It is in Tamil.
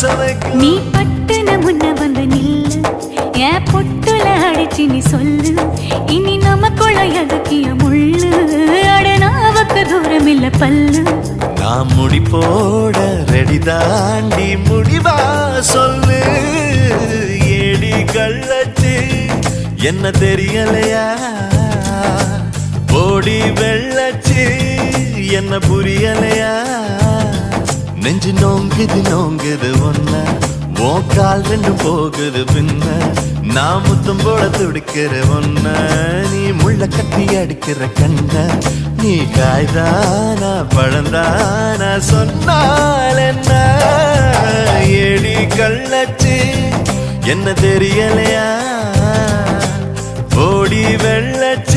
நீ பட்டுன முன்ன வந்து நில்லு. என் பொட்டுல அடிச்சு நீ சொல்லு. இனி நமக்குள்ள எதுக்கிய முள்ளு. அட நாவுக்கு தூரம் இல்ல பல்லு. நான் முடி போட ரெடி தாண்டி முடிவா சொல்லு. ஏடி கள்ளச்சு என்ன தெரியலையா? ஓடி வெள்ளச்சு என்ன புரியலையா? நெஞ்சு நோங்குது நோங்குது ஒன்ன மோக்கால் ரெண்டும் போகுது பின்ன. நான் முத்தம் போல துடிக்கிற ஒன்ன நீ முள்ள கட்டி அடிக்கிற கண்ண. நீ காய்தானா பழந்தானா சொன்னால் என்ன? எடி கள்ளச்சு என்ன தெரியலையா? ஓடி வெள்ளச்சு.